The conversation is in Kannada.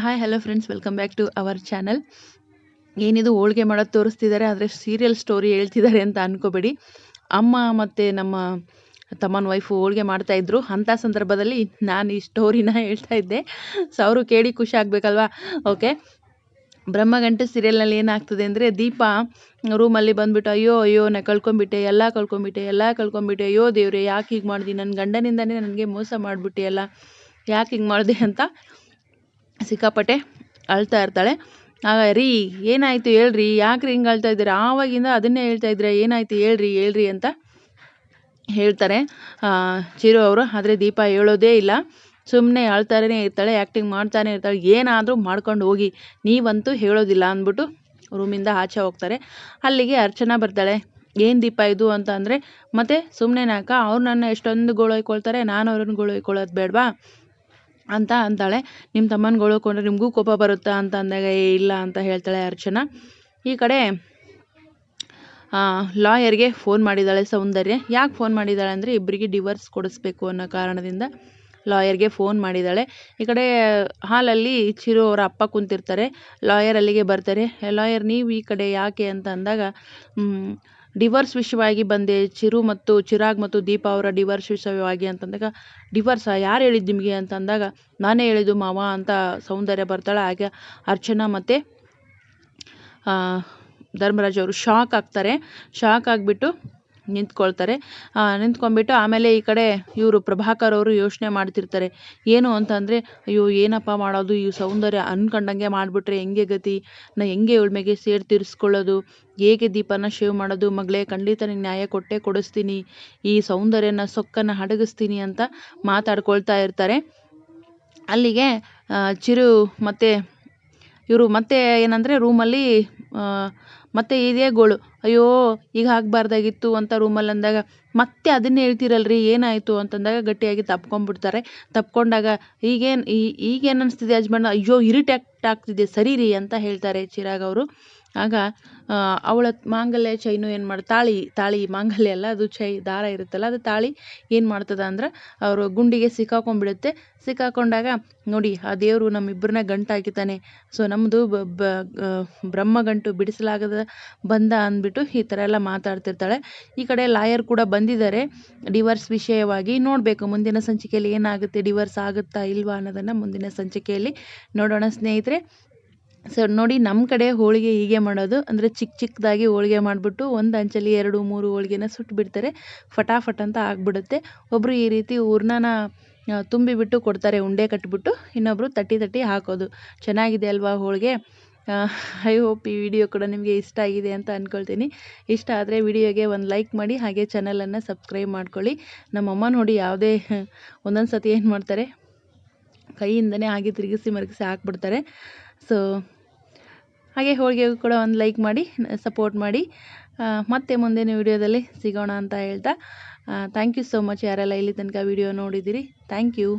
Hi hello friends welcome back to our channel ಏನಿದು ಹೋಳಿಗೆ ಮಾಡೋದು ತೋರಿಸ್ತಿದ್ದಾರೆ ಆದರೆ ಸೀರಿಯಲ್ ಸ್ಟೋರಿ ಹೇಳ್ತಿದ್ದಾರೆ ಅಂತ ಅನ್ಕೋಬೇಡಿ. ಅಮ್ಮ ಮತ್ತು ನಮ್ಮ ತಮ್ಮನ ವೈಫು ಹೋಳಿಗೆ ಮಾಡ್ತಾಯಿದ್ರು ಅಂಥ ಸಂದರ್ಭದಲ್ಲಿ ನಾನು ಈ ಸ್ಟೋರಿನ ಹೇಳ್ತಾ ಇದ್ದೆ. ಸೊ ಅವರು ಕೇಳಿ ಖುಷಿ ಆಗಬೇಕಲ್ವಾ? ಓಕೆ ಬ್ರಹ್ಮಗಂಟೆ ಸೀರಿಯಲ್ನಲ್ಲಿ ಏನಾಗ್ತದೆ ಅಂದರೆ, ದೀಪ ರೂಮಲ್ಲಿ ಬಂದುಬಿಟ್ಟು, ಅಯ್ಯೋ ಅಯ್ಯೋ, ನಾ ಕಳ್ಕೊಂಬಿಟ್ಟೆ, ಎಲ್ಲ ಕಳ್ಕೊಂಬಿಟ್ಟೆ ಎಲ್ಲ ಕಳ್ಕೊಂಬಿಟ್ಟೆ, ಅಯ್ಯೋ ದೇವ್ರೆ, ಯಾಕೆ ಹೀಗೆ ಮಾಡಿದೆ? ನನ್ನ ಗಂಡನಿಂದನೇ ನನಗೆ ಮೋಸ ಮಾಡಿಬಿಟ್ಟೆ ಎಲ್ಲ ಯಾಕೆ ಹಿಂಗೆ ಮಾಡಿದೆ? ಅಂತ ಸಿಕ್ಕಾಪಟ್ಟೆ ಅಳ್ತಾ ಇರ್ತಾಳೆ. ಆಗ ರೀ, ಏನಾಯಿತು ಹೇಳ್ರಿ? ರೀ ಹಿಂಗೆ ಅಳ್ತಾ ಇದ್ದೀರಾ? ಆವಾಗಿಂದ ಅದನ್ನೇ ಹೇಳ್ತಾ ಇದ್ದೀರಾ? ಏನಾಯಿತು ಹೇಳ್ರಿ ಹೇಳ್ರಿ ಅಂತ ಹೇಳ್ತಾರೆ. ಚಿರು ಅವರು, ಆದರೆ ದೀಪ ಹೇಳೋದೇ ಇಲ್ಲ. ಸುಮ್ಮನೆ ಅಳ್ತಾರೇ ಇರ್ತಾಳೆ ಆ್ಯಕ್ಟಿಂಗ್ ಮಾಡ್ತಾನೆ ಇರ್ತಾಳೆ. ಏನಾದರೂ ಮಾಡ್ಕೊಂಡು ಹೋಗಿ. ನೀವಂತೂ ಹೇಳೋದಿಲ್ಲ ಅಂದ್ಬಿಟ್ಟು ರೂಮಿಂದ ಆಚೆ ಹೋಗ್ತಾರೆ. ಅಲ್ಲಿಗೆ ಅರ್ಚನಾ ಬರ್ತಾಳೆ. ಏನು ದೀಪ ಇದು ಅಂತ ಅಂದರೆ, ಮತ್ತೆ ಸುಮ್ಮನೆ ನಾಕ, ಅವ್ರು ನನ್ನ ಎಷ್ಟೊಂದು ಗೋಳು ನಾನು ಅವ್ರನ್ನ ಗೋಳು ಹೊಯ್ಕೊಳ್ಳೋದು ಬೇಡವಾ? ಅಂತ ಅಂತಾಳೆ. ನಿಮ್ಮ ತಮ್ಮನ ಗೋಳ್ಕೊಂಡ್ರೆ ನಿಮಗೂ ಕೋಪ ಬರುತ್ತಾ ಅಂತ ಅಂದಾಗ, ಏ, ಇಲ್ಲ ಅಂತ ಹೇಳ್ತಾಳೆ ಅರ್ಚನಾ. ಈ ಕಡೆ ಲಾಯರ್ಗೆ ಫೋನ್ ಮಾಡಿದ್ದಾಳೆ ಸೌಂದರ್ಯ. ಯಾಕೆ ಫೋನ್ ಮಾಡಿದ್ದಾಳೆ ಅಂದರೆ ಇಬ್ಬರಿಗೆ ಡಿವೋರ್ಸ್ ಕೊಡಿಸ್ಬೇಕು ಅನ್ನೋ ಕಾರಣದಿಂದ ಲಾಯರ್ಗೆ ಫೋನ್ ಮಾಡಿದ್ದಾಳೆ. ಈ ಕಡೆ, ಹಾಲಲ್ಲಿ ಚಿರು ಅವರ ಅಪ್ಪ ಕುಂತಿರ್ತಾರೆ. ಲಾಯರ್ ಅಲ್ಲಿಗೆ ಬರ್ತಾರೆ. ಲಾಯರ್, ನೀವು ಈ ಕಡೆ ಯಾಕೆ? ಅಂತ ಅಂದಾಗ ಡಿವೋರ್ಸ್ ವಿಷಯವಾಗಿ ಬಂದೆ, ಚಿರು ಮತ್ತು ಚಿರಾಗ್ ಮತ್ತು ದೀಪ ಅವರ ಡಿವರ್ಸ್ ವಿಷಯವಾಗಿ ಅಂತಂದಾಗ, ಡಿವರ್ಸ್ ಯಾರು ಹೇಳಿದ್ದು ನಿಮಗೆ ಅಂತ ಅಂದಾಗ ನಾನೇ ಹೇಳಿದ್ದು ಮಾವ ಅಂತ ಸೌಂದರ್ಯ ಬರ್ತಾಳೆ. ಹಾಗೆ ಅರ್ಚನಾ ಮತ್ತು ಧರ್ಮರಾಜ್ ಅವರು ಶಾಕ್ ಆಗ್ತಾರೆ. ಶಾಕ್ ಆಗಿಬಿಟ್ಟು ನಿಂತ್ಕೊಳ್ತಾರೆ. ನಿಂತ್ಕೊಂಡ್ಬಿಟ್ಟು ಆಮೇಲೆ ಈ ಕಡೆ ಇವರು ಪ್ರಭಾಕರ್ ಅವರು ಯೋಚನೆ ಮಾಡ್ತಿರ್ತಾರೆ. ಏನು ಅಂತಂದರೆ ಅಯ್ಯೋ, ಏನಪ್ಪ ಮಾಡೋದು? ಈ ಸೌಂದರ್ಯ ಅನ್ಕೊಂಡಂಗೆ ಮಾಡಿಬಿಟ್ರೆ ಹೆಂಗೆ ಗತಿ? ನಾ ಹೆಂಗೆ ಉಳ್ಮೆಗೆ ಸೇರಿ ತೀರಿಸ್ಕೊಳ್ಳೋದು? ಹೇಗೆ ದೀಪನ ಶೇವ್ ಮಾಡೋದು? ಮಗಳೇ, ಖಂಡಿತ ನಿನ್ನ ನ್ಯಾಯ ಕೊಟ್ಟೆ ಕೊಡಿಸ್ತೀನಿ. ಈ ಸೌಂದರ್ಯನ ಸೊಕ್ಕನ್ನು ಹಡಗಿಸ್ತೀನಿ ಅಂತ ಮಾತಾಡ್ಕೊಳ್ತಾ ಇರ್ತಾರೆ. ಅಲ್ಲಿಗೆ ಚಿರು ಮತ್ತು ಇವರು ಮತ್ತೆ ಏನಂದರೆ ರೂಮಲ್ಲಿ ಮತ್ತೆ ಇದೇ ಗೋಳು. ಅಯ್ಯೋ, ಈಗ ಆಗಬಾರ್ದಾಗಿತ್ತು ಅಂತ ರೂಮಲ್ಲಿ ಅಂದಾಗ, ಮತ್ತೆ ಅದನ್ನೇ ಹೇಳ್ತೀರಲ್ರಿ, ಏನಾಯಿತು? ಅಂತಂದಾಗ ಗಟ್ಟಿಯಾಗಿ ತಪ್ಕೊಂಡ್ಬಿಡ್ತಾರೆ. ತಪ್ಕೊಂಡಾಗ ಈಗೇನು ಈಗೇನು ಅನಿಸ್ತಿದೆ ಯಜಮಾನ? ಅಯ್ಯೋ ಇರಿಟ್ಯಾಕ್ಟ್ ಆಗ್ತಿದೆ ಸರಿ ರೀ ಅಂತ ಹೇಳ್ತಾರೆ ಚಿರಾಗ್ ಅವರು. ಆಗ ಅವಳ ಮಾಂಗಲ್ಯ ಚೈನು ಏನು ಮಾಡಿ, ತಾಳಿ ತಾಳಿ ಮಾಂಗಲ್ಯ ಅಲ್ಲ, ಅದು ಚೈ ದಾರ ಇರುತ್ತಲ್ಲ, ಅದು ತಾಳಿ ಏನು ಮಾಡ್ತದ ಅಂದ್ರೆ, ಅವರು ಗುಂಡಿಗೆ ಸಿಕ್ಕಾಕೊಂಡ್ಬಿಡುತ್ತೆ. ಸಿಕ್ಕಾಕೊಂಡಾಗ, ನೋಡಿ, ಆ ದೇವರು ನಮ್ಮಿಬ್ಬರನ್ನ ಗಂಟು ಹಾಕಿತಾನೆ ಸೊ ನಮ್ಮದು ಬ್ರಹ್ಮ ಗಂಟು ಬಿಡಿಸಲಾಗದ, ಬಂದ ಅಂದ್ಬಿಟ್ಟು ಈ ಥರ ಎಲ್ಲ ಮಾತಾಡ್ತಿರ್ತಾಳೆ. ಈ ಕಡೆ ಲಾಯರ್ ಕೂಡ ಬಂದಿದ್ದಾರೆ. ಡಿವರ್ಸ್ ವಿಷಯವಾಗಿ ನೋಡಬೇಕು. ಮುಂದಿನ ಸಂಚಿಕೆಯಲ್ಲಿ ಏನಾಗುತ್ತೆ? ಡಿವರ್ಸ್ ಆಗುತ್ತಾ ಇಲ್ವಾ ಅನ್ನೋದನ್ನು ಮುಂದಿನ ಸಂಚಿಕೆಯಲ್ಲಿ ನೋಡೋಣ ಸ್ನೇಹಿತರೆ. ಸೊ ನೋಡಿ ನಮ್ಮ ಕಡೆ ಹೋಳಿಗೆ ಹೀಗೆ ಮಾಡೋದು. ಅಂದರೆ ಚಿಕ್ಕ ಚಿಕ್ಕದಾಗಿ ಹೋಳಿಗೆ ಮಾಡಿಬಿಟ್ಟು ಒಂದು ಅಂಚಲ್ಲಿ ಎರಡು ಮೂರು ಹೋಳಿಗೆನ ಸುಟ್ಬಿಡ್ತಾರೆ. ಫಟಾಫಟ್ ಅಂತ ಆಗ್ಬಿಡುತ್ತೆ. ಒಬ್ಬರು ಈ ರೀತಿ ಹೂರ್ಣನ ತುಂಬಿಬಿಟ್ಟು ಕೊಡ್ತಾರೆ. ಉಂಡೆ ಕಟ್ಬಿಟ್ಟು ಇನ್ನೊಬ್ಬರು ತಟ್ಟಿ ತಟ್ಟಿ ಹಾಕೋದು. ಚೆನ್ನಾಗಿದೆ ಅಲ್ವಾ ಹೋಳಿಗೆ? ಐ ಹೋಪ್ ಈ ವಿಡಿಯೋ ಕೂಡ ನಿಮಗೆ ಇಷ್ಟ ಆಗಿದೆ ಅಂತ ಅಂದ್ಕೊಳ್ತೀನಿ ಇಷ್ಟ ಆದರೆ ವಿಡಿಯೋಗೆ ಒಂದು ಲೈಕ್ ಮಾಡಿ, ಹಾಗೆ ಚಾನಲನ್ನು ಸಬ್ಸ್ಕ್ರೈಬ್ ಮಾಡ್ಕೊಳ್ಳಿ. ನಮ್ಮಮ್ಮ ನೋಡಿ ಯಾವುದೇ, ಒಂದೊಂದು ಸತಿ ಏನು ಮಾಡ್ತಾರೆ, ಕೈಯಿಂದನೇ ಹಾಗೆ ತಿರುಗಿಸಿ ಮರಗಿಸಿ ಹಾಕ್ಬಿಡ್ತಾರೆ. ಸೊ ಹಾಗೆ ಹೋಳಿಗೆಗೂ ಕೂಡ ಒಂದು ಲೈಕ್ ಮಾಡಿ ಸಪೋರ್ಟ್ ಮಾಡಿ. ಮತ್ತೆ ಮುಂದಿನ ವಿಡಿಯೋದಲ್ಲಿ ಸಿಗೋಣ ಅಂತ ಹೇಳ್ತಾ ಥ್ಯಾಂಕ್ ಯು ಸೋ ಮಚ್ ಯಾರೆಲ್ಲ ಇಲ್ಲಿ ತನಕ ವಿಡಿಯೋ ನೋಡಿದ್ದೀರಿ. Thank you